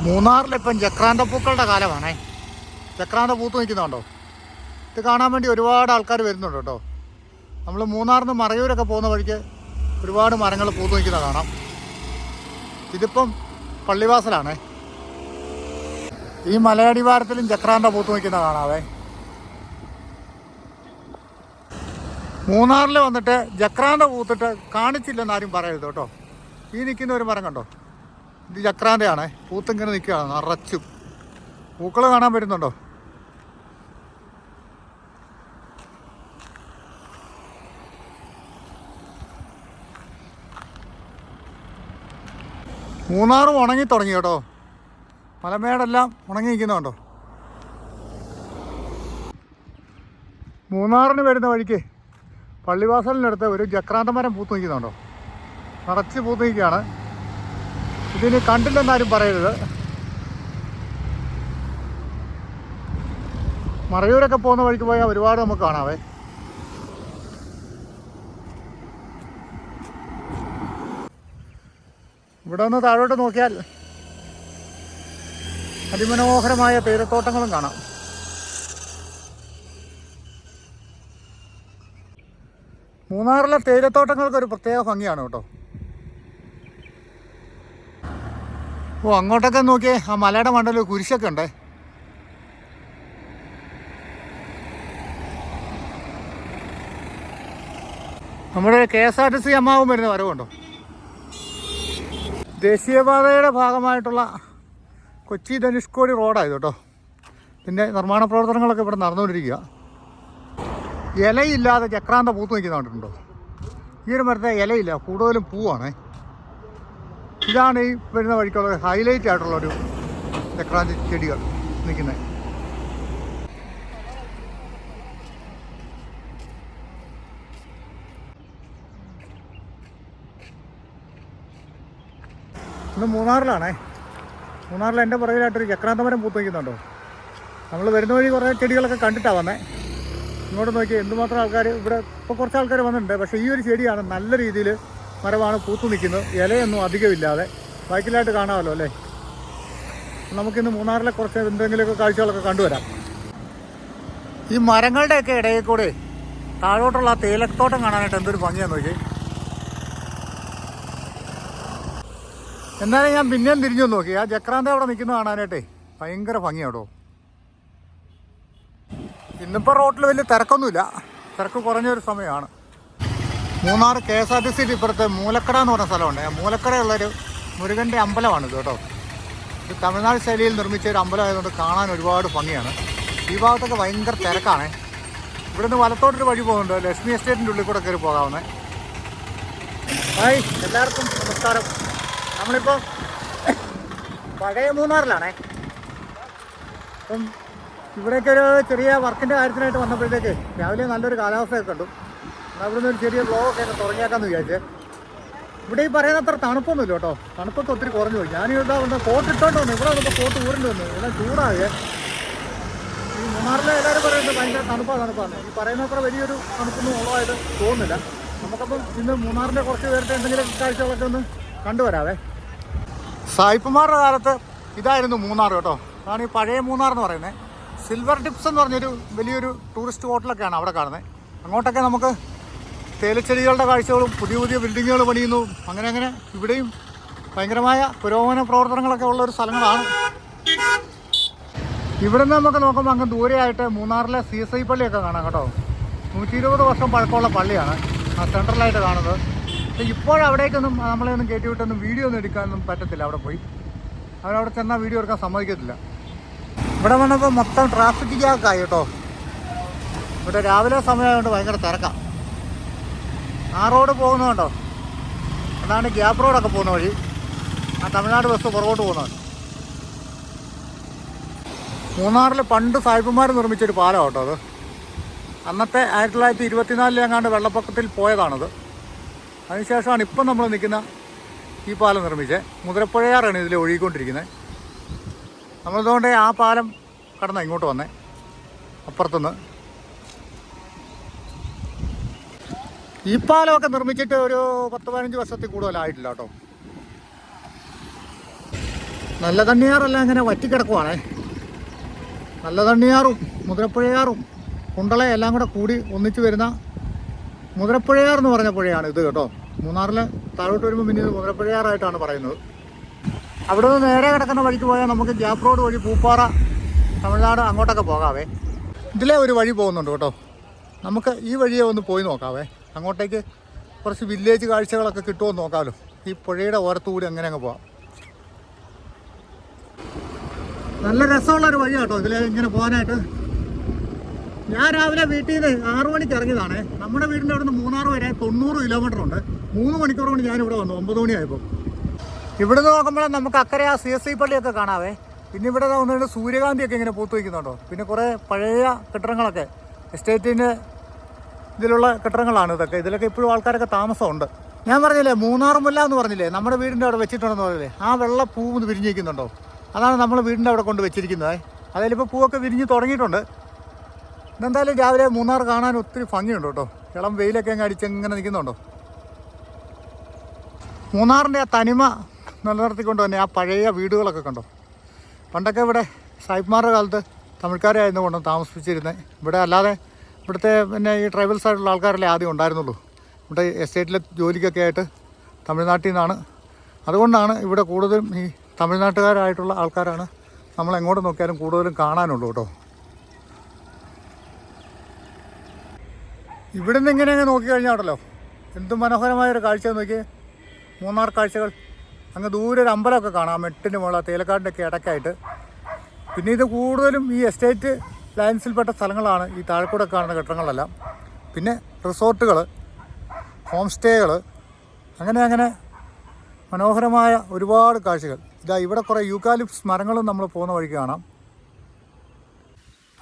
മൂന്നാറിലിപ്പം ചക്രാന്ത പൂക്കളുടെ കാലമാണേ. ചക്രാന്ത പൂത്ത് നിൽക്കുന്നുണ്ടോ? ഇത് കാണാൻ വേണ്ടി ഒരുപാട് ആൾക്കാർ വരുന്നുണ്ട് കേട്ടോ. നമ്മൾ മൂന്നാറിൽ നിന്ന് മറയൂരൊക്കെ പോകുന്ന വഴിക്ക് ഒരുപാട് മരങ്ങൾ പൂത്ത് നിൽക്കുന്നത് കാണാം. ഇതിപ്പം പള്ളിവാസലാണ്. ഈ മലയടിവാരത്തിലും ചക്രാന്ത പൂത്ത് നിൽക്കുന്ന കാണാവേ. മൂന്നാറിൽ വന്നിട്ട് ജക്രാന്ത പൂത്തിട്ട് കാണിച്ചില്ലെന്നാരും പറയരുത് കേട്ടോ. ഈ നിൽക്കുന്ന ഒരു മരം കണ്ടോ? ഇത് ചക്രാന്തയാണേ പൂത്തിങ്ങനെ നിൽക്കുകയാണ് നിറച്ചും. പൂക്കൾ കാണാൻ പറ്റുന്നുണ്ടോ? മൂന്നാറും ഉണങ്ങി തുടങ്ങി കേട്ടോ. മലമേടെല്ലാം ഉണങ്ങി നിൽക്കുന്നുണ്ടോ മൂന്നാറിന് വരുന്ന വഴിക്ക് പള്ളിവാസലിനടുത്ത് ഒരു ചക്രാന്തമരം പൂത്ത് നിൽക്കുന്നുണ്ടോ? നിറച്ച് പൂത്ത് നിൽക്കുകയാണ്. ഇതിന് കണ്ടില്ലെന്നാരും പറയരുത്. മറയൂരൊക്കെ പോകുന്ന വഴിക്ക് പോയാൽ ഒരുപാട് നമുക്ക് കാണാവേ. ഇവിടെ ഒന്ന് താഴോട്ട് നോക്കിയാൽ അതിമനോഹരമായ തേയിലത്തോട്ടങ്ങളും കാണാം. മൂന്നാറിലെ തേയിലത്തോട്ടങ്ങൾക്ക് ഒരു പ്രത്യേക ഭംഗിയാണ് കേട്ടോ. ഓ അങ്ങോട്ടൊക്കെ നോക്കിയേ. ആ മലയുടെ മണ്ടയിൽ കുരിശൊക്കെ ഉണ്ടേ. നമ്മുടെ K S R T C അമ്മാവും വരുന്ന വരവുണ്ടോ? ദേശീയപാതയുടെ ഭാഗമായിട്ടുള്ള കൊച്ചി ധനുഷ്കോടി റോഡായത് കേട്ടോ. പിന്നെ നിർമ്മാണ പ്രവർത്തനങ്ങളൊക്കെ ഇവിടെ നടന്നുകൊണ്ടിരിക്കുക. ഇലയില്ലാതെ ചക്രാന്ത പൂത്ത് നിൽക്കുന്ന കണ്ടിട്ടുണ്ടോ? ഈ ഒരു മരത്തെ ഇലയില്ല കൂടുതലും പൂവാണേ. ഇതാണ് ഈ വരുന്ന വഴിക്കുള്ള ഹൈലൈറ്റ് ആയിട്ടുള്ള ഒരു ചക്രാന്തി ചെടികൾ നിൽക്കുന്നത്. ഇന്ന് മൂന്നാറിലാണേ. മൂന്നാറിൽ എന്റെ പുറകിലായിട്ടൊരു ചക്രാന്തമരം പൂത്ത് നിൽക്കുന്നുണ്ടോ? നമ്മൾ വരുന്ന വഴി കുറേ ചെടികളൊക്കെ കണ്ടിട്ടാണ് വന്നേ. ഇങ്ങോട്ട് നോക്കി എന്തുമാത്രം ആൾക്കാർ ഇവിടെ ഇപ്പോൾ കുറച്ച് ആൾക്കാർ വന്നിട്ടുണ്ട്. പക്ഷേ ഈ ഒരു ചെടിയാണ് നല്ല രീതിയിൽ മരമാണ് പൂത്തു നിൽക്കുന്നത്. ഇലയൊന്നും അധികമില്ലാതെ. ബൈക്കിലായിട്ട് കാണാമല്ലോ അല്ലേ? നമുക്കിന്ന് മൂന്നാറിലെ കുറച്ച് എന്തെങ്കിലുമൊക്കെ കാഴ്ചകളൊക്കെ കണ്ടുവരാം. ഈ മരങ്ങളുടെയൊക്കെ ഇടയിൽ കൂടെ താഴോട്ടുള്ള ആ തേയിലത്തോട്ടം കാണാനായിട്ട് എന്തൊരു ഭംഗിയാന്ന് നോക്കി എന്നാലും ഞാൻ പിന്നെയും തിരിഞ്ഞു നോക്കി. ആ ജക്രാന്ത അവിടെ നിൽക്കുന്നത് കാണാനായിട്ടേ ഭയങ്കര ഭംഗിയാട്ടോ ഇന്നിപ്പോൾ റോട്ടിൽ വലിയ തിരക്കൊന്നുമില്ല. തിരക്ക് കുറഞ്ഞൊരു സമയമാണ്. Munnar K S R T സിയിൽ ഇപ്പുറത്ത് മൂലക്കട എന്ന് പറഞ്ഞ സ്ഥലമുണ്ട്. മൂലക്കടയുള്ളൊരു മുരുകന്റെ അമ്പലമാണിത് കേട്ടോ. ഇത് തമിഴ്നാട് ശൈലിയിൽ നിർമ്മിച്ച ഒരു അമ്പലമായതുകൊണ്ട് കാണാൻ ഒരുപാട് ഭംഗിയാണ്. ഈ ഭാഗത്തൊക്കെ ഭയങ്കര തിരക്കാണ്. ഇവിടുന്ന് വലത്തോട്ടൊരു വഴി പോകുന്നുണ്ട്. ലക്ഷ്മി എസ്റ്റേറ്റിന്റെ ഉള്ളിൽ കൂടെ കയറി പോകാവുന്നേ. ഹായ് എല്ലാവർക്കും നമസ്കാരം. നമ്മളിപ്പോൾ പഴയ മൂന്നാറിലാണേ. ഇവിടേക്കൊരു ചെറിയ വർക്കിന്റെ കാര്യത്തിനായിട്ട് വന്നപ്പോഴത്തേക്ക് രാവിലെ നല്ലൊരു കാലാവസ്ഥയൊക്കെ കണ്ടു. ഇവിടുന്ന് ഒരു ചെറിയ ബ്ലോഗൊക്കെ ഒക്കെ തുടങ്ങിയേക്കാന്ന് വിചാരിച്ചേ. ഇവിടെ ഈ പറയുന്ന അത്ര തണുപ്പൊന്നുമില്ല കേട്ടോ. തണുപ്പൊക്കെ ഒത്തിരി കുറഞ്ഞു പോയി. ഞാൻ വന്ന് കോട്ട് ഇട്ടോണ്ട് വന്നു. ഇവിടെ വന്നപ്പോൾ കോട്ട് ഊരേണ്ടി വന്നു. ഇവിടെ ചൂടാകെ. ഈ മൂന്നാറിലെ എല്ലാവരും പറയുന്നത് ഭയങ്കര തണുപ്പാണ് തണുപ്പാണ് ഈ പറയുന്ന അത്ര വലിയൊരു തണുപ്പൊന്നും ഉള്ളതായിട്ട് തോന്നുന്നില്ല. നമുക്കപ്പം ഇന്ന് മൂന്നാറിന്റെ കുറച്ച് പേരുടെ എന്തെങ്കിലും കാഴ്ചകളൊക്കെ ഒന്ന് കണ്ടുവരാവേ. സായിപ്പുമാരുടെ കാലത്ത് ഇതായിരുന്നു മൂന്നാർ കേട്ടോ. അതാണ് ഈ പഴയ മൂന്നാർ എന്ന് പറയുന്നത്. സിൽവർ ടിപ്സ് എന്ന് പറഞ്ഞൊരു വലിയൊരു ടൂറിസ്റ്റ് ഹോട്ടലൊക്കെയാണ് അവിടെ കാണുന്നത്. അങ്ങോട്ടൊക്കെ നമുക്ക് തേയിലച്ചെടികളുടെ കാഴ്ചകളും പുതിയ പുതിയ ബിൽഡിങ്ങുകൾ പണിയുന്നു. അങ്ങനെ അങ്ങനെ ഇവിടെയും ഭയങ്കരമായ പുരോഗമന പ്രവർത്തനങ്ങളൊക്കെ ഉള്ള ഒരു സ്ഥലങ്ങളാണ്. ഇവിടെ നിന്ന് നമുക്ക് നോക്കുമ്പോൾ അങ്ങ് ദൂരെയായിട്ട് മൂന്നാറിലെ സി എസ് ഐ പള്ളിയൊക്കെ കാണാം കേട്ടോ. നൂറ്റി ഇരുപത് വർഷം പഴക്കമുള്ള പള്ളിയാണ് ആ സെൻട്രലായിട്ട് കാണുന്നത്. പക്ഷേ ഇപ്പോഴവിടേക്കൊന്നും നമ്മളെ ഒന്നും കയറ്റി വിട്ടൊന്നും വീഡിയോ ഒന്നും എടുക്കാനൊന്നും പറ്റത്തില്ല അവിടെ പോയി. അവരവിടെ ചെന്നാൽ വീഡിയോ എടുക്കാൻ സമ്മതിക്കത്തില്ല. ഇവിടെ വന്നപ്പോൾ മൊത്തം ട്രാഫിക് ജാക്കായി കേട്ടോ. ഇവിടെ രാവിലെ സമയമായതുകൊണ്ട് ഭയങ്കര തിരക്കാണ് ആ റോഡ് പോകുന്നതുണ്ടോ അതാണ് ഗ്യാപ്പ് റോഡൊക്കെ പോകുന്ന വഴി. ആ തമിഴ്നാട് ബസ് പുറകോട്ട് പോകുന്നത്. മൂന്നാറിൽ പണ്ട് സായിപ്പന്മാർ നിർമ്മിച്ചൊരു പാലം കേട്ടോ അത്. അന്നത്തെ ആയിരത്തി തൊള്ളായിരത്തി ഇരുപത്തിനാലിൽ എങ്ങാണ്ട് വെള്ളപ്പൊക്കത്തിൽ പോയതാണത്. അതിനുശേഷമാണ് ഇപ്പം നമ്മൾ നിൽക്കുന്ന ഈ പാലം നിർമ്മിച്ചത് മുതിരപ്പുഴയാറാണ് ഇതിൽ ഒഴുകിക്കൊണ്ടിരിക്കുന്നത് നമ്മളിതുകൊണ്ട് ആ പാലം കടന്ന ഇങ്ങോട്ട് വന്നേ. അപ്പുറത്തുനിന്ന്. ഈ പാലമൊക്കെ നിർമ്മിച്ചിട്ട് ഒരു പത്ത് പതിനഞ്ച് വർഷത്തിൽ കൂടുതലായിട്ടില്ല കേട്ടോ. നല്ല തണ്ണിയാറെല്ലാം ഇങ്ങനെ വറ്റിക്കിടക്കുവാണേ. നല്ല തണ്ണിയാറും മുതിരപ്പുഴയാറും കുണ്ടള എല്ലാം കൂടെ കൂടി ഒന്നിച്ചു വരുന്ന മുതിരപ്പുഴയാർ എന്ന് പറഞ്ഞ പുഴയാണ് ഇത് കേട്ടോ. മൂന്നാറിലെ താഴോട്ട് വരുമ്പോൾ പിന്നെ മുതിരപ്പുഴയാറായിട്ടാണ് പറയുന്നത്. അവിടെ നിന്ന് നേരെ കിടക്കുന്ന വഴിക്ക് പോയാൽ നമുക്ക് ഗ്യാപ്പ് റോഡ് വഴി പൂപ്പാറ തമിഴ്നാട് അങ്ങോട്ടൊക്കെ പോകാവേ. ഇതിലെ ഒരു വഴി പോകുന്നുണ്ട് കേട്ടോ. നമുക്ക് ഈ വഴിയെ ഒന്ന് പോയി നോക്കാവേ. അങ്ങോട്ടേക്ക് കുറച്ച് വില്ലേജ് കാഴ്ചകളൊക്കെ കിട്ടുമോ നോക്കാമല്ലോ ഈ പുഴയുടെ ഓരത്തുകൂടി അങ്ങനെ അങ്ങ് പോവാം. നല്ല രസമുള്ള ഒരു വഴി കേട്ടോ ഇതിൽ ഇങ്ങനെ പോകാനായിട്ട്. ഞാൻ രാവിലെ വീട്ടിൽ നിന്ന് ആറു മണിക്ക് ഇറങ്ങിയതാണ്. നമ്മുടെ വീടിന്റെ അവിടുന്ന് മൂന്നാർ വരെ തൊണ്ണൂറ് കിലോമീറ്റർ ഉണ്ട്. മൂന്ന് മണിക്കൂർ കൊണ്ട് ഞാൻ ഇവിടെ വന്നു. ഒമ്പത് മണിയായപ്പോൾ ഇവിടെ നിന്ന് നോക്കുമ്പോൾ നമുക്ക് അക്കരെ ആ സി എസ് സി പള്ളിയൊക്കെ കാണാവേ. പിന്നെ ഇവിടെ വന്നിട്ട് സൂര്യകാന്തിയൊക്കെ ഇങ്ങനെ പൂത്തു വയ്ക്കുന്നുണ്ടോ പിന്നെ കുറേ പഴയ കെട്ടിടങ്ങളൊക്കെ. എസ്റ്റേറ്റിന്റെ ഇതിലുള്ള കെട്ടിടങ്ങളാണ് ഇതൊക്കെ. ഇതിലൊക്കെ ഇപ്പോഴും ആൾക്കാരൊക്കെ താമസമുണ്ട്. ഞാൻ പറഞ്ഞില്ലേ മൂന്നാർ മുല്ല എന്ന് പറഞ്ഞില്ലേ നമ്മുടെ വീടിന്റെ അവിടെ വെച്ചിട്ടുണ്ടെന്ന് പറഞ്ഞില്ലേ ആ വെള്ള പൂവ് വിരിഞ്ഞിരിക്കുന്നുണ്ടോ? അതാണ് നമ്മൾ വീടിന്റെ അവിടെ കൊണ്ട് വെച്ചിരിക്കുന്നത്. അതിലിപ്പോൾ പൂവൊക്കെ വിരിഞ്ഞ് തുടങ്ങിയിട്ടുണ്ട്. ഇതെന്തായാലും രാവിലെ മൂന്നാർ കാണാൻ ഒത്തിരി ഭംഗിയുണ്ട് കേട്ടോ. ഇളം വെയിലൊക്കെ അങ്ങ് അടിച്ച് ഇങ്ങനെ നിൽക്കുന്നുണ്ടോ? മൂന്നാറിന്റെ ആ തനിമ നിലനിർത്തിക്കൊണ്ട് തന്നെ ആ പഴയ വീടുകളൊക്കെ കണ്ടോ? പണ്ടൊക്കെ ഇവിടെ സായിപ്പ്മാരുടെ കാലത്ത് തമിഴ്ക്കാരായിരുന്നു കൊണ്ട് താമസിപ്പിച്ചിരുന്നത്. ഇവിടെ അല്ലാതെ ഇവിടുത്തെ പിന്നെ ഈ ട്രൈബൽസ് ആയിട്ടുള്ള ആൾക്കാരല്ലേ ആദ്യം ഉണ്ടായിരുന്നുള്ളൂ. ഇവിടെ എസ്റ്റേറ്റിലെ ജോലിക്കൊക്കെ ആയിട്ട് തമിഴ്നാട്ടിൽ നിന്നാണ്. അതുകൊണ്ടാണ് ഇവിടെ കൂടുതലും ഈ തമിഴ്നാട്ടുകാരായിട്ടുള്ള ആൾക്കാരാണ് നമ്മൾ എങ്ങോട്ട് നോക്കിയാലും കൂടുതലും കാണാനുള്ളൂ കേട്ടോ. ഇവിടെ നിന്ന് ഇങ്ങനെ അങ്ങ് നോക്കിക്കഴിഞ്ഞാട്ടല്ലോ. എന്തും എന്ത് മനോഹരമായ ഒരു കാഴ്ച നോക്കി മൂന്നാർ കാഴ്ചകൾ. അങ്ങ് ദൂരെ ഒരു അമ്പലമൊക്കെ കാണാം. മെട്ടിന് മുകളിൽ തേലക്കാടിന്റെ ഒക്കെ ഇടയ്ക്കായിട്ട്. പിന്നെ ഇത് കൂടുതലും ഈ എസ്റ്റേറ്റ് ലൈൻസിൽപ്പെട്ട സ്ഥലങ്ങളാണ് ഈ താഴെക്കൂടെ കാണുന്ന കെട്ടിടങ്ങളെല്ലാം. പിന്നെ റിസോർട്ടുകൾ ഹോം സ്റ്റേകൾ അങ്ങനെ അങ്ങനെ മനോഹരമായ ഒരുപാട് കാഴ്ചകൾ. ഇതാ ഇവിടെ കുറേ യൂക്കാലിപ്സ് മരങ്ങളും നമ്മൾ പോകുന്ന വഴിക്ക് കാണാം.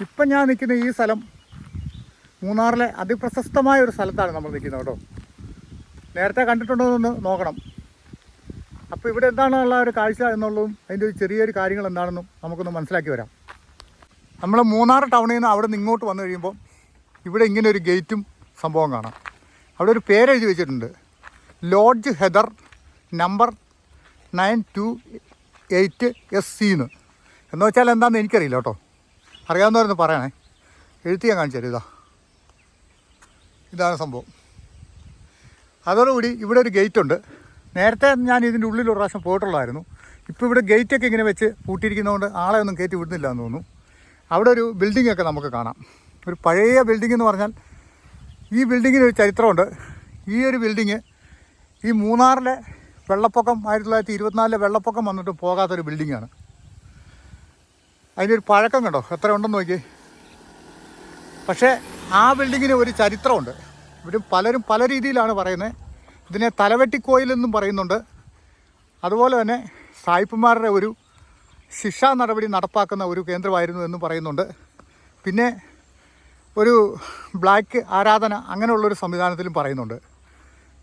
ഇപ്പം ഞാൻ നിൽക്കുന്ന ഈ സ്ഥലം മൂന്നാറിലെ അതിപ്രശസ്തമായ ഒരു സ്ഥലത്താണ് നമ്മൾ നിൽക്കുന്നത് കേട്ടോ. നേരത്തെ കണ്ടിട്ടുണ്ടോ എന്ന് നോക്കണം. അപ്പോൾ ഇവിടെ എന്താണുള്ള ഒരു കാഴ്ച എന്നുള്ളതും അതിന്റെ ഒരു ചെറിയൊരു കാര്യങ്ങൾ എന്താണെന്നും നമുക്കൊന്ന് മനസ്സിലാക്കി വരാം. നമ്മൾ മൂന്നാർ ടൗണിൽ നിന്ന് അവിടെ നിന്ന് ഇങ്ങോട്ട് വന്നു കഴിയുമ്പോൾ ഇവിടെ ഇങ്ങനെ ഒരു ഗേറ്റും സംഭവം കാണാം. അവിടെ ഒരു പേരെഴുതി വെച്ചിട്ടുണ്ട്. Lodge Heather number nine two eight S സിന്ന് എന്ന് വെച്ചാൽ എന്താണെന്ന് എനിക്കറിയില്ല കേട്ടോ. അറിയാവുന്നവരെന്ന് പറയണേ. എഴുത്തി ഞാൻ കാണിച്ചു ഇതാ. ഇതാണ് സംഭവം. അതോടുകൂടി ഇവിടെ ഒരു ഗേറ്റ് ഉണ്ട്. നേരത്തെ ഞാൻ ഇതിന്റെ ഉള്ളിൽ ഒരു പ്രാവശ്യം പോയിട്ടുള്ളതായിരുന്നു. ഇപ്പോൾ ഇവിടെ ഗേറ്റൊക്കെ ഇങ്ങനെ വെച്ച് പൂട്ടിയിരിക്കുന്നതുകൊണ്ട് ആളെ ഒന്നും കയറ്റി വിടുന്നില്ല എന്ന് തോന്നുന്നു. അവിടെ ഒരു ബിൽഡിംഗ് ഒക്കെ നമുക്ക് കാണാം. ഒരു പഴയ ബിൽഡിംഗ് എന്ന് പറഞ്ഞാൽ ഈ ബിൽഡിങ്ങിന് ഒരു ചരിത്രമുണ്ട്. ഈ ഒരു ബിൽഡിങ് ഈ മൂന്നാറിലെ വെള്ളപ്പൊക്കം ആയിരത്തി തൊള്ളായിരത്തി ഇരുപത്തിനാലിലെ വെള്ളപ്പൊക്കം വന്നിട്ട് പോകാത്തൊരു ബിൽഡിങ്ങാണ് അതിന്റെ ഒരു പഴക്കം കണ്ടോ? എത്ര ഉണ്ടെന്ന് നോക്കി പക്ഷേ ആ ബിൽഡിങ്ങിന് ഒരു ചരിത്രമുണ്ട്. ഇവരും പലരും പല രീതിയിലാണ് പറയുന്നത്. ഇതിനെ തലവെട്ടിക്കോയിൽ എന്നും പറയുന്നുണ്ട്. അതുപോലെ തന്നെ സായിപ്പുമാരുടെ ഒരു ശിക്ഷാ നടപടി നടപ്പാക്കുന്ന ഒരു കേന്ദ്രമായിരുന്നു എന്നും പറയുന്നുണ്ട്. പിന്നെ ഒരു ബ്ലാക്ക് ആരാധന അങ്ങനെയുള്ളൊരു സംവിധാനത്തിലും പറയുന്നുണ്ട്.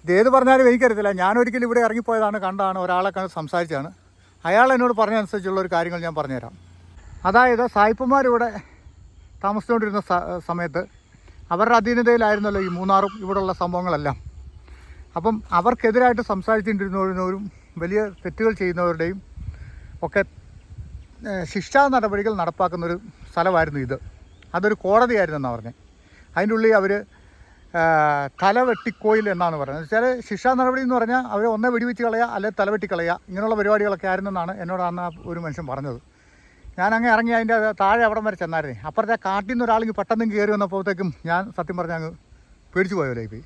ഇതേത് പറഞ്ഞാലും എനിക്കറിയത്തില്ല. ഞാനൊരിക്കലും ഇവിടെ ഇറങ്ങിപ്പോയതാണ് കണ്ടാണ് ഒരാളെ കണ്ട് സംസാരിച്ചാണ് അയാൾ എന്നോട് പറഞ്ഞതനുസരിച്ചുള്ള ഒരു കാര്യങ്ങൾ ഞാൻ പറഞ്ഞുതരാം. അതായത് സായിപ്പന്മാരിവിടെ താമസിച്ചുകൊണ്ടിരുന്ന സമയത്ത് അവരുടെ അധീനതയിലായിരുന്നല്ലോ ഈ മൂന്നാറും ഇവിടെയുള്ള സംഭവങ്ങളെല്ലാം. അപ്പം അവർക്കെതിരായിട്ട് സംസാരിച്ചുകൊണ്ടിരുന്നവരും വലിയ തെറ്റുകൾ ചെയ്യുന്നവരുടെയും ഒക്കെ ശിക്ഷാ നടപടികൾ നടപ്പാക്കുന്നൊരു സ്ഥലമായിരുന്നു ഇത്. അതൊരു കോടതിയായിരുന്നു എന്നാണ് പറഞ്ഞത് അതിന്റെ ഉള്ളിൽ അവർ തലവെട്ടിക്കോയിൽ എന്നാണ് പറയുന്നത് വെച്ചാൽ ശിക്ഷാ നടപടി എന്ന് പറഞ്ഞാൽ അവർ ഒന്നേ വെടിവെച്ച് കളയുക അല്ലെങ്കിൽ തലവെട്ടി കളയുക ഇങ്ങനെയുള്ള പരിപാടികളൊക്കെ ആയിരുന്നെന്നാണ് എന്നോട് അന്ന് ഒരു മനുഷ്യൻ പറഞ്ഞത്. ഞാൻ അങ്ങ് ഇറങ്ങി അതിന്റെ താഴെ അവിടം വരെ ചെന്നായിരുന്നേ. അപ്പുറത്തെ കാട്ടിൽ നിന്ന് ഒരാളിങ്ങ് പെട്ടെന്ന് കയറി വന്നപ്പോഴത്തേക്കും ഞാൻ സത്യം പറഞ്ഞ അങ്ങ് പേടിച്ചു പോയല്ലേ പോയി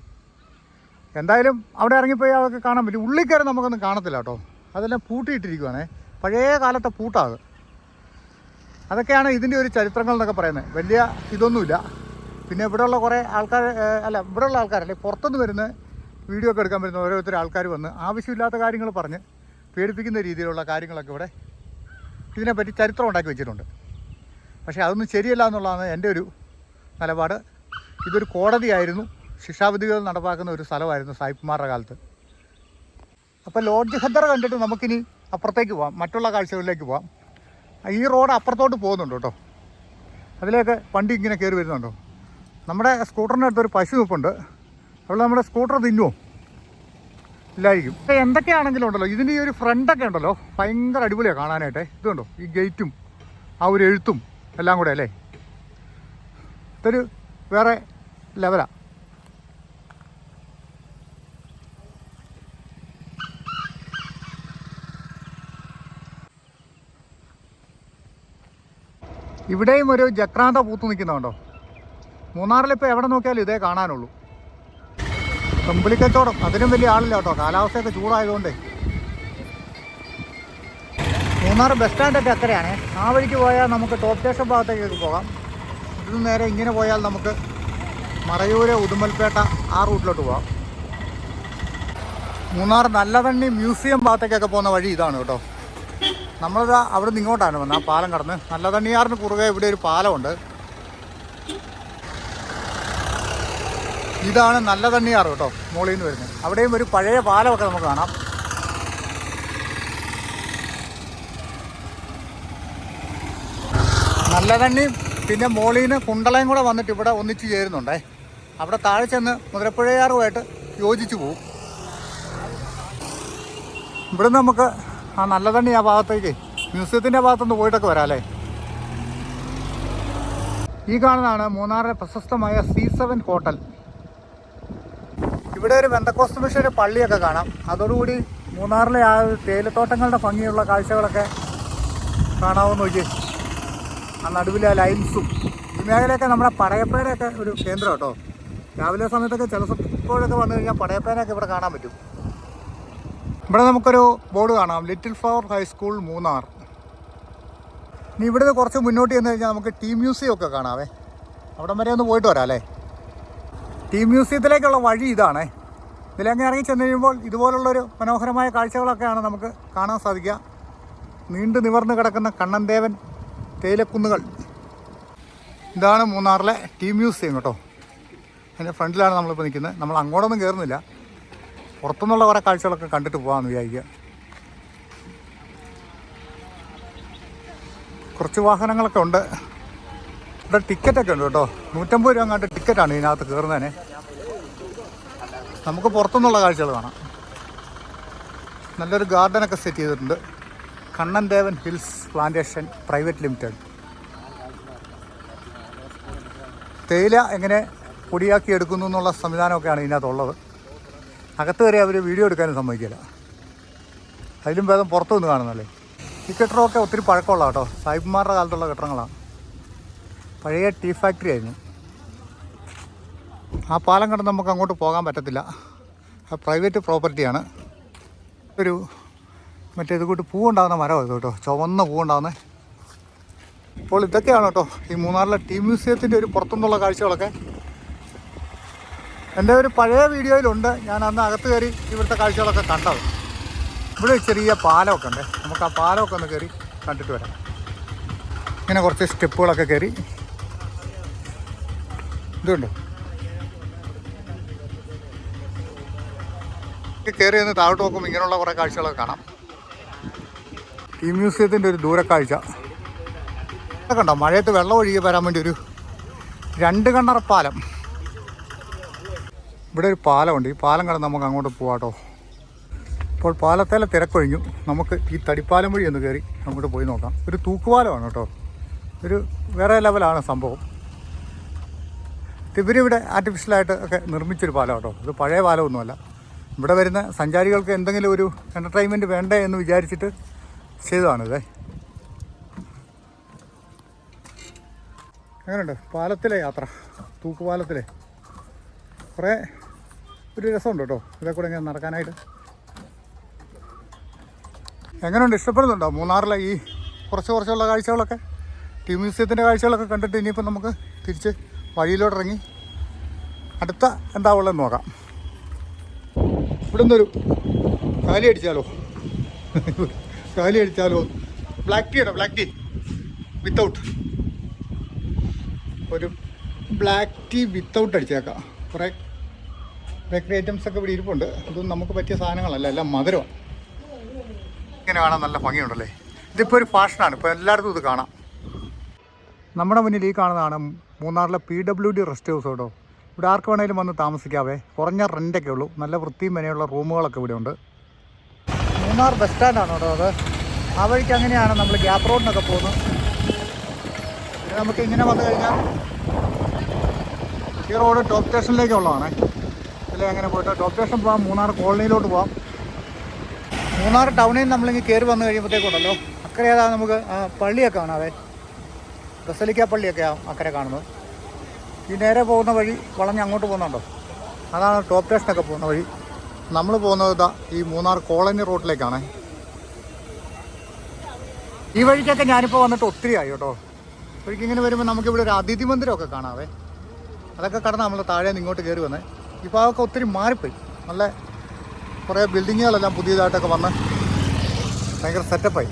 എന്തായാലും അവിടെ ഇറങ്ങിപ്പോയി അതൊക്കെ കാണാൻ പറ്റും. ഉള്ളിൽ കയറി നമുക്കൊന്നും കാണത്തില്ല കേട്ടോ. അതെല്ലാം പൂട്ടിയിട്ടിരിക്കുവാണേ. പഴയ കാലത്തെ പൂട്ടാത് അതൊക്കെയാണ് ഇതിന്റെ ഒരു ചരിത്രങ്ങൾ എന്നൊക്കെ പറയുന്നത്. വലിയ ഇതൊന്നുമില്ല. പിന്നെ ഇവിടെയുള്ള കുറേ ആൾക്കാർ അല്ല ഇവിടെയുള്ള ആൾക്കാരല്ലേ പുറത്തുനിന്ന് വരുന്ന വീഡിയോ ഒക്കെ എടുക്കാൻ വരുന്ന ഓരോരുത്തർ ആൾക്കാർ വന്ന് ആവശ്യമില്ലാത്ത കാര്യങ്ങൾ പറഞ്ഞ് പേടിപ്പിക്കുന്ന രീതിയിലുള്ള കാര്യങ്ങളൊക്കെ ഇവിടെ ഇതിനെപ്പറ്റി ചരിത്രം ഉണ്ടാക്കി വെച്ചിട്ടുണ്ട്. പക്ഷേ അതൊന്നും ശരിയല്ല എന്നുള്ളതാണ് എന്റെ ഒരു നിലപാട്. ഇതൊരു കോടതിയായിരുന്നു. ശിക്ഷാവിധികൾ നടപ്പാക്കുന്ന ഒരു സ്ഥലമായിരുന്നു സായിപ്പുമാരുടെ കാലത്ത്. അപ്പോൾ ലോഡ്ജ് ഹെദർ കണ്ടിട്ട് നമുക്കിനി അപ്പുറത്തേക്ക് പോവാം. മറ്റുള്ള കാഴ്ചകളിലേക്ക് പോവാം. ഈ റോഡ് അപ്പുറത്തോട്ട് പോകുന്നുണ്ട് കേട്ടോ. അതിലേക്ക് വണ്ടി ഇങ്ങനെ കയറി വരുന്നുണ്ടോ? നമ്മുടെ സ്കൂട്ടറിന്റെ അടുത്തൊരു പശു നിൽപ്പുണ്ട് അവിടെ നമ്മുടെ സ്കൂട്ടർ തിന്നുമോ ഇല്ലായിരിക്കും. എന്തൊക്കെയാണെങ്കിലും ഉണ്ടല്ലോ. ഇതിന്റെ ഈ ഒരു ഫ്രണ്ടൊക്കെ ഉണ്ടല്ലോ. ഭയങ്കര അടിപൊളിയാണ് കാണാനായിട്ടേ. ഇതുണ്ടോ ഈ ഗേറ്റും ആ ഒരു എഴുത്തും എല്ലാം കൂടെ അല്ലേ? ഇതൊരു വേറെ ലെവലാ ഇവിടെയും ഒരു ജക്രാന്ത പൂത്തു നിൽക്കുന്നുണ്ടോ? മൂന്നാറിലിപ്പോൾ എവിടെ നോക്കിയാലും ഇതേ കാണാനുള്ളൂ. കമ്പിളിക്കച്ചവടം അതിനും വലിയ ആളില്ല കേട്ടോ. കാലാവസ്ഥയൊക്കെ ചൂടായതുകൊണ്ടേ. മൂന്നാർ ബസ് സ്റ്റാൻഡൊക്കെ അക്കരെയാണ് ആ വഴിക്ക് പോയാൽ നമുക്ക് ടോപ്പ് സ്റ്റേഷൻ ഭാഗത്തേക്കൊക്കെ പോകാം. ഇതിന് നേരെ ഇങ്ങനെ പോയാൽ നമുക്ക് മറയൂര് ഉടുമ്പൽപേട്ട ആ റൂട്ടിലോട്ട് പോകാം. മൂന്നാർ നല്ലതണ്ണി മ്യൂസിയം ഭാഗത്തേക്കൊക്കെ പോകുന്ന വഴി ഇതാണ് കേട്ടോ. നമ്മളിതാ അവിടെ നിന്ന് ഇങ്ങോട്ടാണ് വന്നത്. ആ പാലം കടന്ന്. നല്ല തണ്ണിയാറിന് കുറുകെ ഇവിടെ ഒരു പാലമുണ്ട്. ഇതാണ് നല്ല നല്ലതണ്ണിയാറ് കേട്ടോ മുകളിൽ നിന്ന് വരുന്നത്. അവിടെയും ഒരു പഴയ പാലമൊക്കെ നമുക്ക് കാണാം. നല്ല തണ്ണിയും പിന്നെ മോളിൽ നിന്ന് കുണ്ടളയും കൂടെ വന്നിട്ട് ഇവിടെ ഒന്നിച്ച് ചേരുന്നുണ്ടേ. അവിടെ താഴെ ചെന്ന് മുതിരപ്പുഴയാറുമായിട്ട് യോജിച്ചു പോകും ഇവിടെ നമുക്ക് ആ നല്ലതണ്ണി ആ ഭാഗത്തേക്ക്. മ്യൂസിയത്തിന്റെ ഭാഗത്തുനിന്ന് പോയിട്ടൊക്കെ വരാം ഈ കാണുന്നതാണ് മൂന്നാറിലെ പ്രശസ്തമായ സി സെവൻ ഹോട്ടൽ. ഇവിടെ ഒരു ബന്ധക്കോസ്റ്റ് മിഷയുടെ പള്ളിയൊക്കെ കാണാം. അതോടുകൂടി മൂന്നാറിലെ ആ തേയിലത്തോട്ടങ്ങളുടെ ഭംഗിയുള്ള കാഴ്ചകളൊക്കെ കാണാവുന്ന നോക്കി ആ നടുവിലെ ആ ലൈൻസും. ഈ മേഖലയൊക്കെ നമ്മുടെ പടയപ്പേരയൊക്കെ ഒരു കേന്ദ്രം കേട്ടോ. രാവിലെ സമയത്തൊക്കെ ചില സമയത്തൊക്കെ വന്നു കഴിഞ്ഞാൽ പടയപ്പേനൊക്കെ ഇവിടെ കാണാൻ പറ്റും. ഇവിടെ നമുക്കൊരു ബോർഡ് കാണാം. Little flower high school Munnar. ഇനി ഇവിടുന്ന് കുറച്ച് മുന്നോട്ട് ചെന്ന് കഴിഞ്ഞാൽ നമുക്ക് ടീം മ്യൂസിയം ഒക്കെ കാണാവേ. അവിടം വരെ ഒന്ന് പോയിട്ട് വരാം അല്ലേ? ടീം മ്യൂസിയത്തിലേക്കുള്ള വഴി ഇതാണേ. ഇതിലങ്ങ് ഇറങ്ങി ചെന്ന് കഴിയുമ്പോൾ ഇതുപോലുള്ളൊരു മനോഹരമായ കാഴ്ചകളൊക്കെയാണ് നമുക്ക് കാണാൻ സാധിക്കുക. നീണ്ടു നിവർന്ന് കിടക്കുന്ന കണ്ണൻദേവൻ തേയിലക്കുന്നുകൾ. ഇതാണ് മൂന്നാറിലെ ടീം മ്യൂസിയം കേട്ടോ. അതിന്റെ ഫ്രണ്ടിലാണ് നമ്മളിപ്പോൾ നിൽക്കുന്നത്. നമ്മൾ അങ്ങോട്ടൊന്നും കയറുന്നില്ല. പുറത്തുനിന്നുള്ള കുറേ കാഴ്ചകളൊക്കെ കണ്ടിട്ട് പോകാമെന്ന് വിചാരിക്കുക. കുറച്ച് വാഹനങ്ങളൊക്കെ ഉണ്ട്. ഇവിടെ ടിക്കറ്റൊക്കെ ഉണ്ട് കേട്ടോ. നൂറ്റമ്പത് രൂപ കണ്ട് ടിക്കറ്റാണ് ഇതിനകത്ത് കയറുന്നതിന്. നമുക്ക് പുറത്തുനിന്നുള്ള കാഴ്ചകൾ കാണാം. നല്ലൊരു ഗാർഡനൊക്കെ സെറ്റ് ചെയ്തിട്ടുണ്ട്. Kannan Devan hills plantation private limited. തേയില എങ്ങനെ പൊടിയാക്കി എടുക്കുന്നു എന്നുള്ള സംവിധാനമൊക്കെയാണ് ഇതിനകത്തുള്ളത്. അകത്ത് വരെ അവർ വീഡിയോ എടുക്കാനും സമ്മതിക്കില്ല. അതിലും ഭേദം പുറത്തു നിന്ന് കാണുന്നല്ലേ ഈ കെട്ടിടമൊക്കെ ഒത്തിരി പഴക്കമുള്ള കേട്ടോ. സാഹിബ്മാരുടെ കാലത്തുള്ള കെട്ടിടങ്ങളാണ്. പഴയ ടീ ഫാക്ടറി ആയിരുന്നു. ആ പാലം കണ്ട് നമുക്ക് അങ്ങോട്ട് പോകാൻ പറ്റത്തില്ല. ആ പ്രൈവറ്റ് പ്രോപ്പർട്ടിയാണ് ഒരു മറ്റേ ഇത് കൂട്ട് പൂവുണ്ടാകുന്ന മരം ഇത് കേട്ടോ. ചുവന്ന പൂവുണ്ടാകുന്ന. ഇപ്പോൾ ഇതൊക്കെയാണ് കേട്ടോ ഈ മൂന്നാറിലെ ടീ മ്യൂസിയത്തിന്റെ ഒരു പുറത്തുനിന്നുള്ള കാഴ്ചകളൊക്കെ. എന്റെ ഒരു പഴയ വീഡിയോയിലുണ്ട്. ഞാൻ അന്ന് അകത്ത് കയറി ഇവിടുത്തെ കാഴ്ചകളൊക്കെ കണ്ടത്. ഇവിടെ ചെറിയ പാലമൊക്കെ ഉണ്ട്. നമുക്ക് ആ പാലമൊക്കെ ഒന്ന് കയറി കണ്ടിട്ട് വരാം. ഇങ്ങനെ കുറച്ച് സ്റ്റെപ്പുകളൊക്കെ കയറി. ഇതുണ്ട്? കയറി ഒന്ന് താഴോട്ട് നോക്കുമ്പോൾ ഇങ്ങനെയുള്ള കുറേ കാഴ്ചകളൊക്കെ കാണാം. ഈ മ്യൂസിയത്തിന്റെ ഒരു ദൂരക്കാഴ്ച. കണ്ടോ? മഴയത്ത് വെള്ളം ഒഴുകി വരാൻ വേണ്ടി ഒരു രണ്ട് കണ്ണറ പാലം. ഇവിടെ ഒരു പാലമുണ്ട്. ഈ പാലം കടന്ന് നമുക്ക് അങ്ങോട്ട് പോവാട്ടോ. അപ്പോൾ പാലത്തേലെ തിരക്കൊഴിഞ്ഞു. നമുക്ക് ഈ തടിപ്പാലം വഴി ഒന്ന് കയറി അങ്ങോട്ട് പോയി നോക്കാം. ഒരു തൂക്കുപാലമാണ് കേട്ടോ. ഒരു വേറെ ലെവലാണ് സംഭവം. ഇവരിവിടെ ആർട്ടിഫിഷ്യലായിട്ട് ഒക്കെ നിർമ്മിച്ചൊരു പാലം കേട്ടോ. ഇത് പഴയ പാലമൊന്നുമല്ല. ഇവിടെ വരുന്ന സഞ്ചാരികൾക്ക് എന്തെങ്കിലും ഒരു എന്റർടൈൻമെന്റ് വേണ്ടേ എന്ന് വിചാരിച്ചിട്ട് ചെയ്തതാണിത്. എങ്ങനെയുണ്ട്? പാലത്തിലെ യാത്ര തൂക്കുപാലത്തിലെ. കുറേ ഒരു രസമുണ്ട് കേട്ടോ. ഇതേ കൂടെ ഇങ്ങനെ നടക്കാനായിട്ട്. എങ്ങനെയുണ്ട്? ഇഷ്ടപ്പെടുന്നുണ്ടോ? മൂന്നാറിലെ ഈ കുറച്ച് കുറച്ചുള്ള കാഴ്ചകളൊക്കെ? ടി മ്യൂസിയത്തിന്റെ കാഴ്ചകളൊക്കെ കണ്ടിട്ട് ഇനിയിപ്പോൾ നമുക്ക് തിരിച്ച് വഴിയിലോട്ട് ഇറങ്ങി അടുത്ത എന്താ ഉള്ളതെന്ന് നോക്കാം. ഇവിടെ നിന്നൊരു കാലി അടിച്ചാലോ? കാലി അടിച്ചാലോ? Black tea black tea. Without ഒരു ബ്ലാക്ക് ടീ വിത്തൗട്ട് അടിച്ചേക്കാം. കുറേ ബേക്കറി ഐറ്റംസ് ഒക്കെ ഇവിടെ ഇരിപ്പുണ്ട്. ഇതൊന്നും നമുക്ക് പറ്റിയ സാധനങ്ങളല്ല എല്ലാം മധുരമാണ്. ഇങ്ങനെ കാണാൻ നല്ല ഭംഗിയുണ്ടല്ലേ? ഇതിപ്പോൾ ഒരു ഫാഷനാണ് ഇപ്പോൾ എല്ലായിടത്തും ഇത് കാണാം. നമ്മുടെ മുന്നിൽ ഈ കാണുന്നതാണ് മൂന്നാറിലെ P W D rest house കേട്ടോ. ഇവിടെ ആർക്ക് വേണേലും വന്ന് താമസിക്കാവേ. കുറഞ്ഞ റെന്റൊക്കെ ഉള്ളൂ. നല്ല വൃത്തിയും മെനയുള്ള റൂമുകളൊക്കെ ഇവിടെ ഉണ്ട്. മൂന്നാർ ബസ് സ്റ്റാൻഡാണ് കേട്ടോ അത്. ആ വഴിക്ക് അങ്ങനെയാണ് നമ്മൾ ഗ്യാപ്പ് റോഡിനൊക്കെ പോകുന്നത്. നമുക്ക് ഇങ്ങനെ വന്നു കഴിഞ്ഞാൽ ഈ റോഡ് ടോപ്പ് സ്റ്റേഷനിലേക്കുള്ളതാണ്. ഇതിലെ അങ്ങനെ പോയിട്ട്. ടോപ്പ് സ്റ്റേഷൻ പോകാം മൂന്നാർ കോളനിയിലോട്ട് പോകാം മൂന്നാർ ടൗണിൽ നിന്ന് നമ്മളിങ്ങനെ കയറി വന്നു കഴിയുമ്പോഴത്തേക്കുണ്ടല്ലോ അക്കരെ ഏതാ നമുക്ക് പള്ളിയൊക്കെ കാണാവേ. ബസലിക്ക പള്ളിയൊക്കെയാണ് അക്കരെ കാണുന്നത്. ഈ നേരെ പോകുന്ന വഴി വളഞ്ഞ് അങ്ങോട്ട് പോകുന്നുണ്ടോ? അതാണ് ടോപ്പ് സ്റ്റേഷനൊക്കെ പോകുന്ന വഴി. നമ്മൾ പോകുന്നത് ഇതാ ഈ മൂന്നാർ കോളനി റോഡിലേക്കാണ് ഈ വഴിക്കൊക്കെ ഞാനിപ്പോൾ വന്നിട്ട് ഒത്തിരി ആയി കേട്ടോ. വഴിക്ക് ഇങ്ങനെ വരുമ്പോൾ നമുക്കിവിടെ ഒരു അതിഥി മന്ദിരമൊക്കെ കാണാവേ. അതൊക്കെ കടന്ന് നമ്മൾ താഴെ നിന്ന് ഇങ്ങോട്ട് കയറി വന്നേ. ഇപ്പോൾ അതൊക്കെ ഒത്തിരി മാറിപ്പോയി. നല്ല കുറേ ബിൽഡിങ്ങുകളെല്ലാം പുതിയതായിട്ടൊക്കെ വന്ന് ഭയങ്കര സെറ്റപ്പായി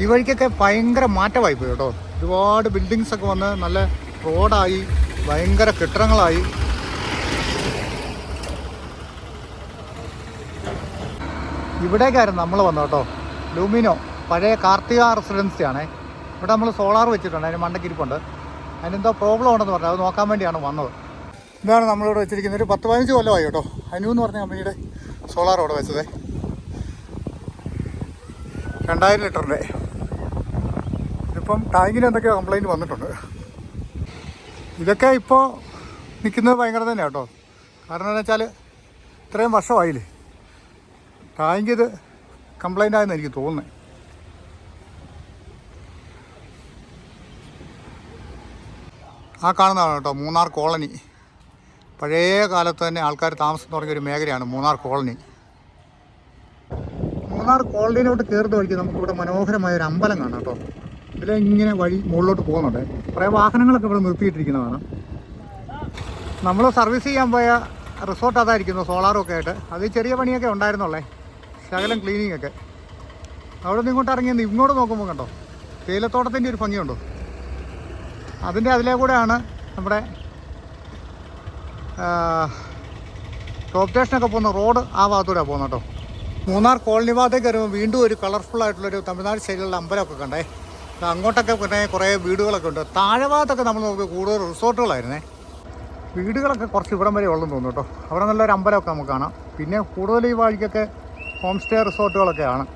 ഈ വഴിക്കൊക്കെ ഭയങ്കര മാറ്റമായി പോയി കേട്ടോ. ഒരുപാട് ബിൽഡിങ്സൊക്കെ വന്ന് നല്ല റോഡായി ഭയങ്കര കെട്ടിടങ്ങളായി. ഇവിടേക്കായിരുന്നു നമ്മൾ വന്നത് കേട്ടോ. ലൂമിനോ പഴയ കാർത്തിക റെസിഡൻസി ഇവിടെ നമ്മൾ സോളാർ വെച്ചിട്ടുണ്ട്. അതിന് മണ്ടക്കിരിപ്പുണ്ട് അതിനെന്തോ പ്രോബ്ലം ഉണ്ടെന്ന് പറഞ്ഞു അത് നോക്കാൻ വേണ്ടിയാണ് വന്നത്. ഇതാണ് നമ്മളിവിടെ വെച്ചിരിക്കുന്നത്. ഒരു പത്ത് പതിനഞ്ച് കൊല്ലമായി കേട്ടോ. അനു എന്ന് പറഞ്ഞ കമ്പനിയുടെ സോളാർ അവിടെ വെച്ചത്. രണ്ടായിരം ലിറ്ററിന്റെ. ഇതിപ്പം ടാങ്കിന് എന്തൊക്കെയോ കംപ്ലൈന്റ് വന്നിട്ടുണ്ട്. ഇതൊക്കെ ഇപ്പോൾ നിൽക്കുന്നത് ഭയങ്കര തന്നെ കേട്ടോ. കാരണം എന്താ വെച്ചാൽ ഇത്രയും വർഷമായില്ലേ? ടാങ്ക് ഇത് കംപ്ലൈന്റ് ആയെന്ന് എനിക്ക് തോന്നുന്നത് ആ കാണുന്നതാണ് കേട്ടോ മൂന്നാർ കോളനി. പഴയ കാലത്ത് തന്നെ ആൾക്കാർ താമസം തുടങ്ങിയ ഒരു മേഖലയാണ് മൂന്നാർ കോളനി. മൂന്നാർ കോളനിയിലോട്ട് കയറുന്ന വഴിക്ക് നമുക്കിവിടെ മനോഹരമായ ഒരു അമ്പലം കാണാം കേട്ടോ. ഇതിലെ ഇങ്ങനെ വഴി മുകളിലോട്ട് പോകുന്നുണ്ട്. കുറേ വാഹനങ്ങളൊക്കെ ഇവിടെ നിർത്തിയിട്ടിരിക്കുന്നതാണ്. നമ്മൾ സർവീസ് ചെയ്യാൻ പോയ റിസോർട്ട് അതായിരിക്കുന്നു സോളാറും ഒക്കെ ആയിട്ട്. അത് ചെറിയ പണിയൊക്കെ ഉണ്ടായിരുന്നുള്ളേ ശകലം ക്ലീനിങ് ഒക്കെ. അവിടെ നിന്ന് ഇങ്ങോട്ട് ഇറങ്ങി ഇങ്ങോട്ട് നോക്കുമ്പോൾ കണ്ടോ തേയിലത്തോട്ടത്തിന്റെ ഒരു ഭംഗിയുണ്ടോ? അതിന്റെ അതിലേ കൂടെയാണ് നമ്മുടെ ടോപ്പ് സ്റ്റേഷനൊക്കെ പോകുന്ന റോഡ് ആ ഭാഗത്തൂടെ പോകുന്നത് കേട്ടോ. മൂന്നാർ കോളനി ഭാഗത്തേക്ക് വരുമ്പോൾ വീണ്ടും ഒരു കളർഫുൾ ആയിട്ടുള്ളൊരു തമിഴ്നാട് ശൈലിയുള്ള അമ്പലമൊക്കെ കണ്ടേ. അങ്ങോട്ടൊക്കെ പിന്നെ കുറേ വീടുകളൊക്കെ ഉണ്ട്. താഴെ ഭാഗത്തൊക്കെ നമ്മൾ നോക്കി കൂടുതൽ റിസോർട്ടുകളായിരുന്നേ. വീടുകളൊക്കെ കുറച്ച് ഇവിടം വരെ ഉള്ളെന്ന് തോന്നുന്നു കേട്ടോ. അവിടെ നല്ലൊരു അമ്പലമൊക്കെ നമുക്ക് കാണാം. പിന്നെ കൂടുതൽ ഈ വഴിക്കൊക്കെ ഹോം സ്റ്റേ റിസോർട്ടുകളൊക്കെയാണ്.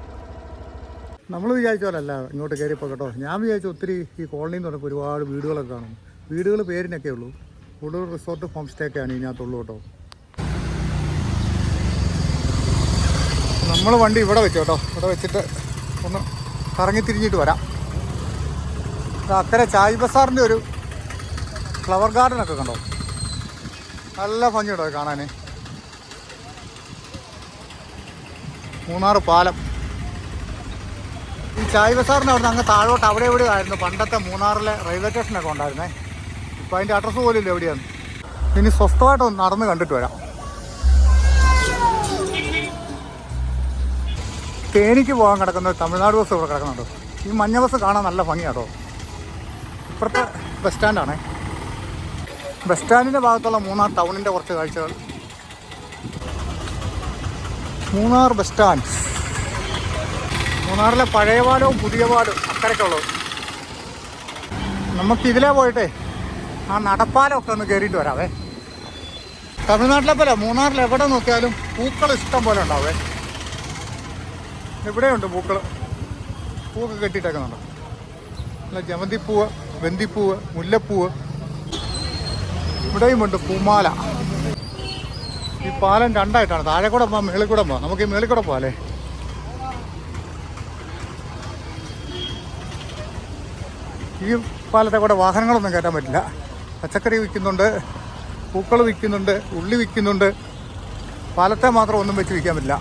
നമ്മൾ വിചാരിച്ച പോലല്ല ഇങ്ങോട്ട് കയറിയപ്പോൾ കേട്ടോ ഞാൻ വിചാരിച്ചു ഒത്തിരി ഈ കോളനിയിൽ നിന്ന് പറഞ്ഞപ്പോൾ ഒരുപാട് വീടുകളൊക്കെ കാണും. വീടുകൾ പേരിനൊക്കെ ഉള്ളൂ. കൂടുതൽ റിസോർട്ട് ഹോം സ്റ്റേ ഒക്കെയാണ് ഇതിനകത്തുള്ളൂ കേട്ടോ. നമ്മൾ വണ്ടി ഇവിടെ വെച്ചു കേട്ടോ. ഇവിടെ വെച്ചിട്ട് ഒന്ന് കറങ്ങി തിരിഞ്ഞിട്ട് വരാം. അക്കരെ ചായ് ബസാറിന്റെ ഒരു ഫ്ലവർ ഗാർഡൻ ഒക്കെ കണ്ടോ? നല്ല ഭംഗിയുണ്ടോ കാണാൻ മൂന്നാർ പാലം. ഈ ചായ് ബസാറിന് അവിടുന്ന് അങ്ങ് താഴോട്ട് അവിടെ എവിടെ ആയിരുന്നു പണ്ടത്തെ മൂന്നാറിലെ റെയിൽവേ സ്റ്റേഷനൊക്കെ ഉണ്ടായിരുന്നേ. ഇപ്പം അതിന്റെ അഡ്രസ്സ് പോലും ഇല്ല എവിടെയാണ് ഇനി സ്വസ്ഥമായിട്ട് നടന്ന് കണ്ടിട്ട് വരാം. തേനിക്ക് പോകാൻ കിടക്കുന്ന തമിഴ്നാട് ബസ് ഇവിടെ കിടക്കുന്നുണ്ട്. ഈ മഞ്ഞ ബസ് കാണാൻ നല്ല ഭംഗിയാട്ടോ. ഇപ്പുറത്തെ ബസ് സ്റ്റാൻഡാണ് ബസ് സ്റ്റാൻഡിന്റെ ഭാഗത്തുള്ള മൂന്നാർ ടൗണിന്റെ കുറച്ച് കാഴ്ചകൾ. മൂന്നാർ ബസ് സ്റ്റാൻഡ് മൂന്നാറിലെ പഴയ പാലവും പുതിയ പാലവും അക്കരയ്ക്കുള്ളത്. നമുക്ക് പോയിട്ടേ ആ നടപ്പാലമൊക്കെ ഒന്ന് കയറിയിട്ട് വരാവേ. തമിഴ്നാട്ടിലെ പോലെ മൂന്നാറിൽ എവിടെ നോക്കിയാലും പൂക്കൾ ഇഷ്ടം പോലെ ഉണ്ടാവേ. ഇവിടെയുണ്ട് പൂക്കൾ പൂവൊക്കെ കെട്ടിയിട്ടേക്കുന്നുണ്ട്. നല്ല ജമന്തിപ്പൂവ് വെന്തിപ്പൂവ് മുല്ലപ്പൂവ്. ഇവിടെയുമുണ്ട് പൂമാല. ഈ പാലം രണ്ടായിട്ടാണ്. താഴെ കൂടെ പോകാം മേളിൽ കൂടെ പോകാം നമുക്ക് ഈ മേളിൽ കൂടെ പോകാം അല്ലേ? ഈ പാലത്തെ കൂടെ വാഹനങ്ങളൊന്നും കയറ്റാൻ പറ്റില്ല. പച്ചക്കറി വിൽക്കുന്നുണ്ട് പൂക്കൾ വിൽക്കുന്നുണ്ട് ഉള്ളി വിൽക്കുന്നുണ്ട്. പാലത്തെ മാത്രം ഒന്നും വെച്ച് വിൽക്കാൻ പറ്റില്ല.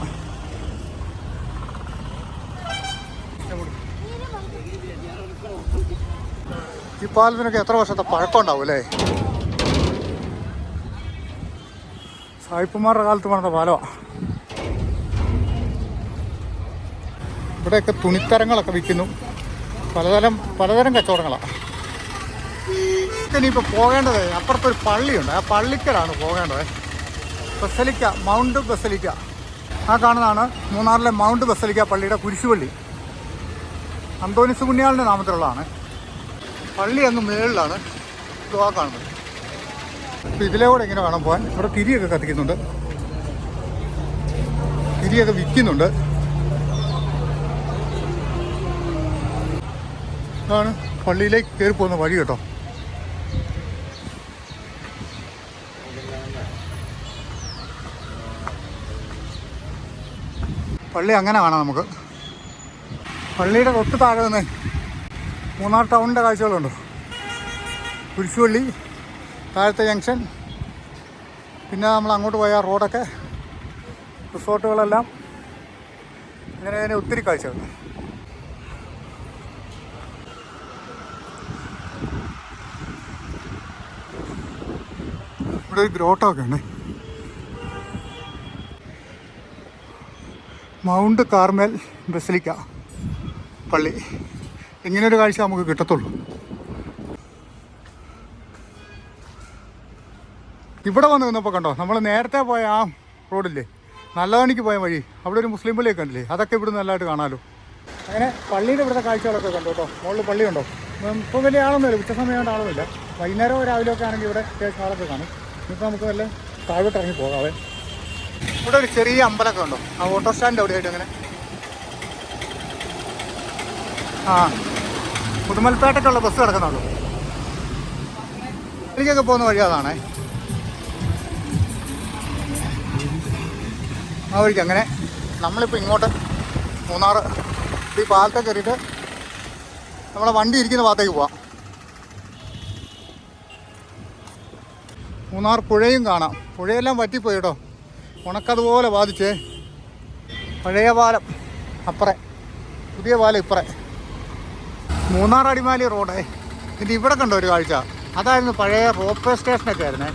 ഈ പാലത്തിനൊക്കെ എത്ര വർഷത്തെ പഴക്കം ഉണ്ടാവും അല്ലേ? സായിപ്പുമാരുടെ കാലത്ത് പണിത പാലമാണ് ഇവിടെയൊക്കെ തുണിത്തരങ്ങളൊക്കെ വിൽക്കുന്നു. പലതരം പലതരം കച്ചവടങ്ങളാണ് ഇനിയിപ്പോൾ പോകേണ്ടത് അപ്പുറത്തൊരു പള്ളിയുണ്ട്. ആ പള്ളിക്കലാണ് പോകേണ്ടത്. Basilica mount basilica. ആ കാണുന്നതാണ് മൂന്നാറിലെ മൗണ്ട് ബസലിക്ക പള്ളിയുടെ കുരിശുപള്ളി. അന്തോനിസ് പുണ്യാളിന്റെ നാമത്തിലുള്ളതാണ്. പള്ളി അങ്ങ് മേളിലാണ് ആ കാണുന്നത്. അപ്പോൾ ഇതിലെ കൂടെ ഇങ്ങനെ വേണം പോകാൻ. ഇവിടെ തിരിയൊക്കെ കത്തിക്കുന്നുണ്ട്. തിരിയൊക്കെ വിൽക്കുന്നുണ്ട്. ഇതാണ് പള്ളിയിലേക്ക് കയറി പോകുന്ന വഴി കേട്ടോ. പള്ളി അങ്ങനെ കാണാം നമുക്ക്. പള്ളിയുടെ തൊട്ട് താഴെ നിന്ന് മൂന്നാർ ടൗണിന്റെ കാഴ്ചകളുണ്ട്. കുരിശുപള്ളി താഴത്തെ ജംഗ്ഷൻ പിന്നെ നമ്മൾ അങ്ങോട്ട് പോയ റോഡൊക്കെ റിസോർട്ടുകളെല്ലാം അങ്ങനെ അങ്ങനെ ഒത്തിരി കാഴ്ചകൾ. ഇവിടെ ഒരു ഗ്രോട്ടോ ഒക്കെ ഉണ്ട്. മൗണ്ട് കാർമൽ ബസിലിക്ക പള്ളി. ഇങ്ങനൊരു കാഴ്ച നമുക്ക് കിട്ടത്തുള്ളൂ. ഇവിടെ വന്ന് നിന്നപ്പോൾ കണ്ടോ നമ്മൾ നേരത്തെ പോയ ആ റോഡില്ലേ നല്ലവണിക്ക് പോയ വഴി അവിടെ ഒരു മുസ്ലിം പള്ളിയൊക്കെ ഉണ്ടല്ലേ അതൊക്കെ ഇവിടെ നല്ലതായിട്ട് കാണാമല്ലോ അങ്ങനെ പള്ളിയുടെ ഇവിടുത്തെ കാഴ്ചകളൊക്കെ കണ്ടു കേട്ടോ മുകളിൽ പള്ളിയുണ്ടോ? ഇപ്പോൾ വലിയ ഉച്ച സമയമായിട്ട് ആളൊന്നുമില്ല വൈകുന്നേരം രാവിലെ ആണെങ്കിൽ ഇവിടെ അത്യാവശ്യം ആളൊക്കെ കാണും. ഇപ്പം നമുക്ക് വല്ല താഴോട്ട് ഇറങ്ങി പോകാവേ. ഇവിടെ ഒരു ചെറിയ അമ്പലമൊക്കെ ഉണ്ടോ? ആ ഓട്ടോ സ്റ്റാൻഡ് എവിടെയായിട്ട് അങ്ങനെ? ആ. പുതുമൽപ്പേട്ടയ്ക്കുള്ള ബസ് കിടക്കുന്നുള്ളൂ. എനിക്കൊക്കെ പോകുന്ന വഴി അതാണേ. ആ വഴിക്ക് അങ്ങനെ. നമ്മളിപ്പോൾ ഇങ്ങോട്ട് മൂന്നാർ ഈ പാലത്തെ കയറിയിട്ട് നമ്മളെ വണ്ടി ഇരിക്കുന്ന ഭാഗത്തേക്ക് പോവാം. മൂന്നാർ പുഴയും കാണാം. പുഴയെല്ലാം വറ്റിപ്പോയി കേട്ടോ. ഉണക്കതുപോലെ ബാധിച്ചേ പഴയ പാലം അപ്പുറേ പുതിയ പാലം ഇപ്പുറേ. മൂന്നാർ അടിമാലി റോഡേ. ഇത് ഇവിടെ കണ്ടോ ഒരു കാഴ്ച? അതായിരുന്നു പഴയ റോപ്പ് സ്റ്റേഷനൊക്കെ ആയിരുന്നേ.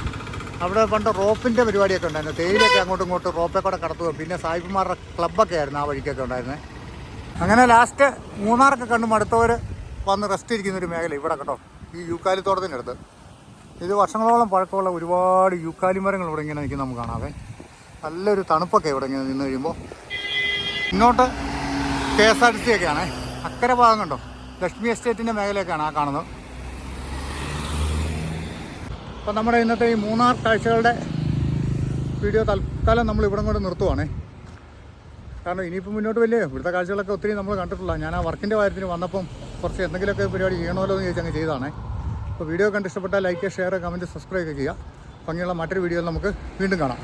അവിടെ പണ്ട് റോപ്പിന്റെ പരിപാടിയൊക്കെ ഉണ്ടായിരുന്നു. തേയിലൊക്കെ അങ്ങോട്ടും ഇങ്ങോട്ടും റോപ്പേ കൂടെ കടത്തുകയും പിന്നെ സായിപ്പുമാരുടെ ക്ലബ്ബൊക്കെ ആയിരുന്നു ആ വഴിക്കൊക്കെ ഉണ്ടായിരുന്നത് അങ്ങനെ ലാസ്റ്റ് മൂന്നാറൊക്കെ കണ്ടു മടുത്തവർ വന്ന് റെസ്റ്റ് ഇരിക്കുന്ന ഒരു മേഖല ഇവിടെ കേട്ടോ ഈ യൂക്കാലിത്തോട്ടത്തിനടുത്ത് ഇത് വർഷങ്ങളോളം പഴക്കമുള്ള ഒരുപാട് യൂക്കാലി മരങ്ങൾ ഇവിടെ ഇങ്ങനെ നിൽക്കുന്ന നമുക്ക് കാണാവേ. നല്ലൊരു തണുപ്പൊക്കെ ഇവിടെ ഇങ്ങനെ നിന്ന് കഴിയുമ്പോൾ ഇങ്ങോട്ട് K S R T C ഒക്കെയാണേ അക്കരെ ഭാഗം കണ്ടോ? ലക്ഷ്മി എസ്റ്റേറ്റിന്റെ മേഖലയൊക്കെയാണ് ആ കാണുന്നത്. അപ്പം നമ്മുടെ ഇന്നത്തെ ഈ മൂന്നാർ കാഴ്ചകളുടെ വീഡിയോ തൽക്കാലം നമ്മൾ ഇവിടെ കൊണ്ട് നിർത്തുവാണേ. കാരണം ഇനിയിപ്പോൾ മുന്നോട്ട് വലിയ ഇവിടുത്തെ കാഴ്ചകളൊക്കെ ഒത്തിരി നമ്മൾ കണ്ടിട്ടുള്ള ഞാൻ ആ വർക്കിന്റെ കാര്യത്തിന് വന്നപ്പം കുറച്ച് എന്തെങ്കിലുമൊക്കെ പരിപാടി ചെയ്യണമല്ലോ എന്ന് ചോദിച്ചാൽ അങ്ങ് ചെയ്തതാണേ. അപ്പോൾ വീഡിയോ കണ്ട് ഇഷ്ടപ്പെട്ടാൽ ലൈക്ക് ഷെയർ കമന്റ് സബ്സ്ക്രൈബ് ഒക്കെ ചെയ്യുക. ഭംഗിയുള്ള മറ്റൊരു വീഡിയോയിൽ നമുക്ക് വീണ്ടും കാണാം.